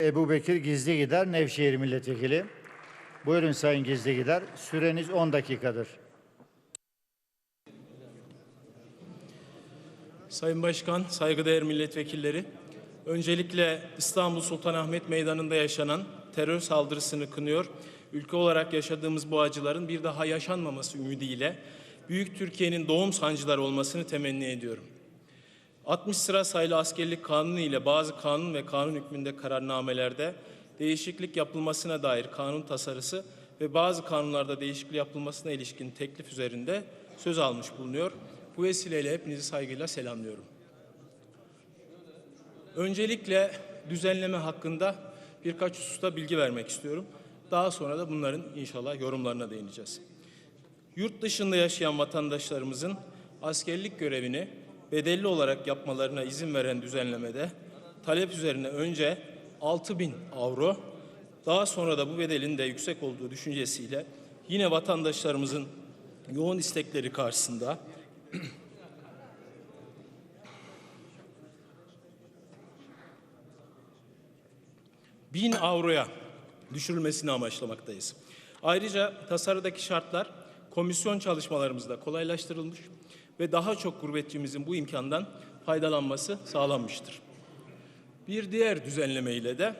Ebu Bekir Gizli Gider, Nevşehir Milletvekili. Buyurun Sayın Gizli Gider. Süreniz 10 dakikadır. Sayın Başkan, saygıdeğer milletvekilleri, öncelikle İstanbul Sultanahmet Meydanı'nda yaşanan terör saldırısını kınıyor. Ülke olarak yaşadığımız bu acıların bir daha yaşanmaması ümidiyle Büyük Türkiye'nin doğum sancıları olmasını temenni ediyorum. 60 sıra sayılı askerlik kanunu ile bazı kanun ve kanun hükmünde kararnamelerde değişiklik yapılmasına dair kanun tasarısı ve bazı kanunlarda değişiklik yapılmasına ilişkin teklif üzerinde söz almış bulunuyor. Bu vesileyle hepinizi saygıyla selamlıyorum. Öncelikle düzenleme hakkında birkaç hususta bilgi vermek istiyorum. Daha sonra da bunların inşallah yorumlarına değineceğiz. Yurt dışında yaşayan vatandaşlarımızın askerlik görevini bedelli olarak yapmalarına izin veren düzenlemede talep üzerine önce 6 bin avro, daha sonra da bu bedelin de yüksek olduğu düşüncesiyle yine vatandaşlarımızın yoğun istekleri karşısında bin avroya düşürülmesini amaçlamaktayız. Ayrıca tasarıdaki şartlar komisyon çalışmalarımızda kolaylaştırılmış ve daha çok gurbetçimizin bu imkandan faydalanması sağlanmıştır. Bir diğer düzenleme ile de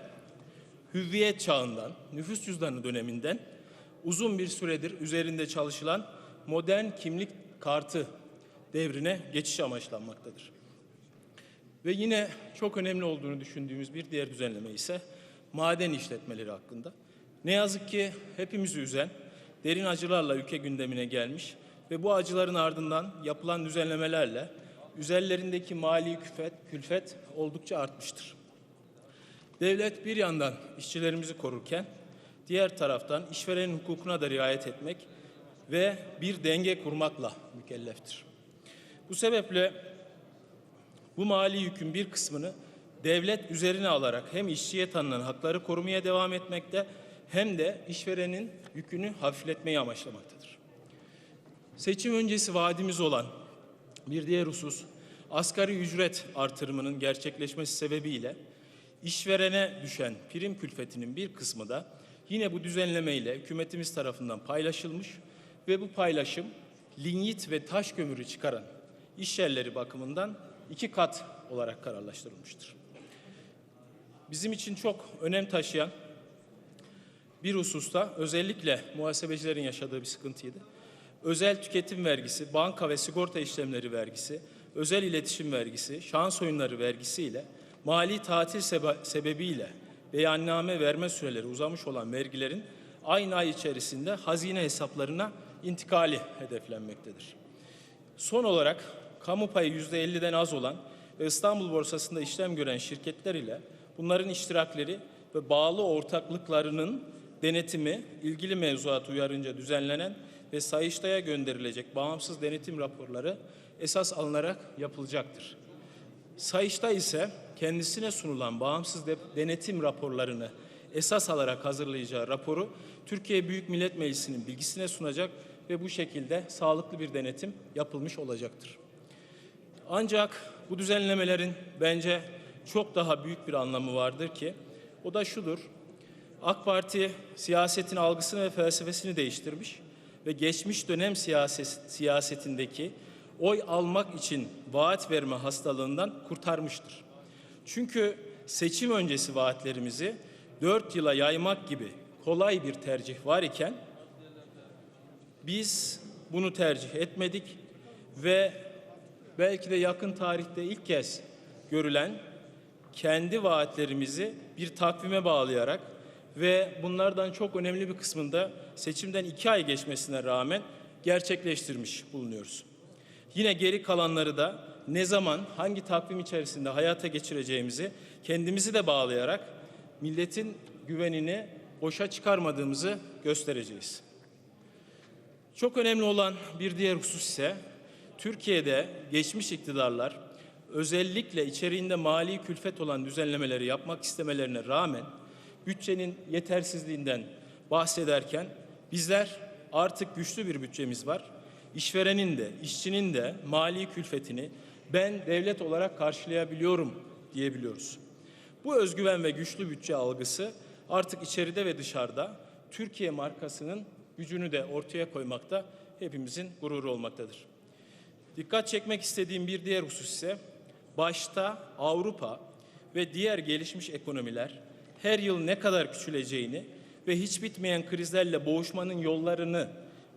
hüviyet çağından, nüfus cüzdanı döneminden uzun bir süredir üzerinde çalışılan modern kimlik kartı devrine geçiş amaçlanmaktadır. Ve yine çok önemli olduğunu düşündüğümüz bir diğer düzenleme ise maden işletmeleri hakkında. Ne yazık ki hepimizi üzen derin acılarla ülke gündemine gelmiş ve bu acıların ardından yapılan düzenlemelerle üzerlerindeki mali külfet, külfet oldukça artmıştır. Devlet bir yandan işçilerimizi korurken diğer taraftan işverenin hukukuna da riayet etmek ve bir denge kurmakla mükelleftir. Bu sebeple bu mali yükün bir kısmını devlet üzerine alarak hem işçiye tanınan hakları korumaya devam etmekte hem de işverenin yükünü hafifletmeyi amaçlamaktadır. Seçim öncesi vaadimiz olan bir diğer husus asgari ücret artırımının gerçekleşmesi sebebiyle işverene düşen prim külfetinin bir kısmı da yine bu düzenlemeyle hükümetimiz tarafından paylaşılmış ve bu paylaşım linyit ve taş kömürü çıkaran iş yerleri bakımından iki kat olarak kararlaştırılmıştır. Bizim için çok önem taşıyan bir hususta özellikle muhasebecilerin yaşadığı bir sıkıntıydı. Özel tüketim vergisi, banka ve sigorta işlemleri vergisi, özel iletişim vergisi, şans oyunları vergisi ile mali tatil sebe- sebebiyle beyanname verme süreleri uzamış olan vergilerin aynı ay içerisinde hazine hesaplarına intikali hedeflenmektedir. Son olarak kamu payı yüzde 50'den az olan ve İstanbul borsasında işlem gören şirketler ile bunların iştirakleri ve bağlı ortaklıklarının denetimi ilgili mevzuat uyarınca düzenlenen ve Sayıştay'a gönderilecek bağımsız denetim raporları esas alınarak yapılacaktır. Sayıştay ise kendisine sunulan bağımsız de- denetim raporlarını esas alarak hazırlayacağı raporu Türkiye Büyük Millet Meclisi'nin bilgisine sunacak ve bu şekilde sağlıklı bir denetim yapılmış olacaktır. Ancak bu düzenlemelerin bence çok daha büyük bir anlamı vardır ki o da şudur. AK Parti siyasetin algısını ve felsefesini değiştirmiş ve geçmiş dönem siyaset, siyasetindeki oy almak için vaat verme hastalığından kurtarmıştır. Çünkü seçim öncesi vaatlerimizi dört yıla yaymak gibi kolay bir tercih var iken biz bunu tercih etmedik ve belki de yakın tarihte ilk kez görülen kendi vaatlerimizi bir takvime bağlayarak ve bunlardan çok önemli bir kısmında seçimden iki ay geçmesine rağmen gerçekleştirmiş bulunuyoruz. Yine geri kalanları da ne zaman hangi takvim içerisinde hayata geçireceğimizi kendimizi de bağlayarak milletin güvenini boşa çıkarmadığımızı göstereceğiz. Çok önemli olan bir diğer husus ise Türkiye'de geçmiş iktidarlar özellikle içeriğinde mali külfet olan düzenlemeleri yapmak istemelerine rağmen bütçenin yetersizliğinden bahsederken bizler artık güçlü bir bütçemiz var. İşverenin de, işçinin de mali külfetini ben devlet olarak karşılayabiliyorum diyebiliyoruz. Bu özgüven ve güçlü bütçe algısı artık içeride ve dışarıda Türkiye markasının gücünü de ortaya koymakta hepimizin gururu olmaktadır. Dikkat çekmek istediğim bir diğer husus ise başta Avrupa ve diğer gelişmiş ekonomiler her yıl ne kadar küçüleceğini ve hiç bitmeyen krizlerle boğuşmanın yollarını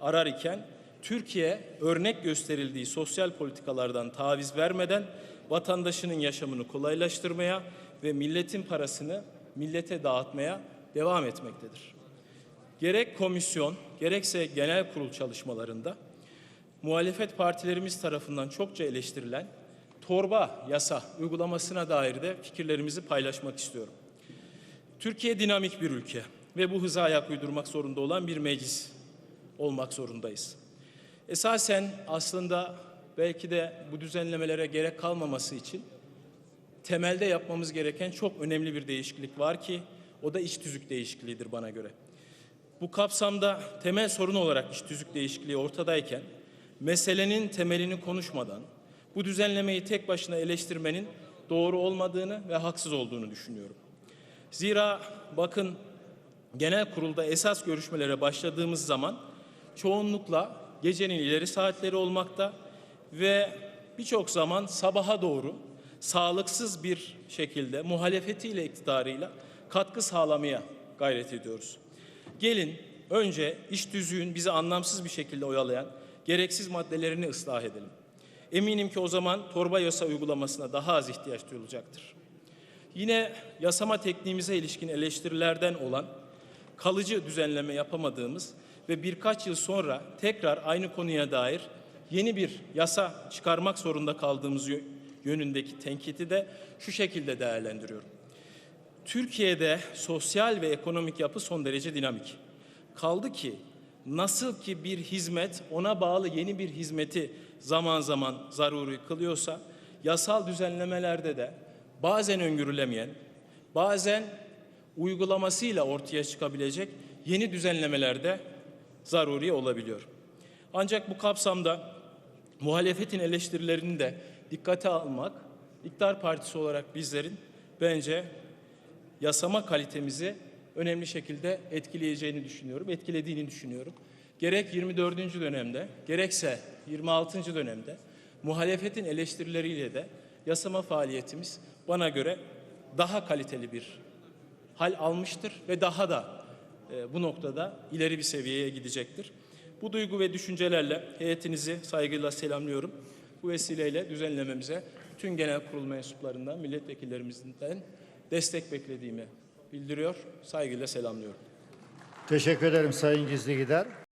arar iken Türkiye örnek gösterildiği sosyal politikalardan taviz vermeden vatandaşının yaşamını kolaylaştırmaya ve milletin parasını millete dağıtmaya devam etmektedir. Gerek komisyon gerekse genel kurul çalışmalarında muhalefet partilerimiz tarafından çokça eleştirilen torba yasa uygulamasına dair de fikirlerimizi paylaşmak istiyorum. Türkiye dinamik bir ülke ve bu hıza ayak uydurmak zorunda olan bir meclis olmak zorundayız. Esasen aslında belki de bu düzenlemelere gerek kalmaması için temelde yapmamız gereken çok önemli bir değişiklik var ki o da iç tüzük değişikliğidir bana göre. Bu kapsamda temel sorun olarak iş tüzük değişikliği ortadayken meselenin temelini konuşmadan bu düzenlemeyi tek başına eleştirmenin doğru olmadığını ve haksız olduğunu düşünüyorum. Zira bakın genel kurulda esas görüşmelere başladığımız zaman çoğunlukla gecenin ileri saatleri olmakta ve birçok zaman sabaha doğru sağlıksız bir şekilde muhalefetiyle iktidarıyla katkı sağlamaya gayret ediyoruz. Gelin önce iş tüzüğün bizi anlamsız bir şekilde oyalayan gereksiz maddelerini ıslah edelim. Eminim ki o zaman torba yasa uygulamasına daha az ihtiyaç duyulacaktır. Yine yasama tekniğimize ilişkin eleştirilerden olan kalıcı düzenleme yapamadığımız ve birkaç yıl sonra tekrar aynı konuya dair yeni bir yasa çıkarmak zorunda kaldığımız yö- yönündeki tenkiti de şu şekilde değerlendiriyorum. Türkiye'de sosyal ve ekonomik yapı son derece dinamik. Kaldı ki nasıl ki bir hizmet ona bağlı yeni bir hizmeti zaman zaman zaruri kılıyorsa yasal düzenlemelerde de bazen öngörülemeyen, bazen uygulamasıyla ortaya çıkabilecek yeni düzenlemeler de zaruri olabiliyor. Ancak bu kapsamda muhalefetin eleştirilerini de dikkate almak, iktidar partisi olarak bizlerin bence yasama kalitemizi önemli şekilde etkileyeceğini düşünüyorum, etkilediğini düşünüyorum. Gerek 24. dönemde, gerekse 26. dönemde muhalefetin eleştirileriyle de yasama faaliyetimiz bana göre daha kaliteli bir hal almıştır ve daha da e, bu noktada ileri bir seviyeye gidecektir. Bu duygu ve düşüncelerle heyetinizi saygıyla selamlıyorum. Bu vesileyle düzenlememize bütün genel kurul mensuplarından, milletvekillerimizden destek beklediğimi bildiriyor. Saygıyla selamlıyorum. Teşekkür ederim Sayın Gizli Gider.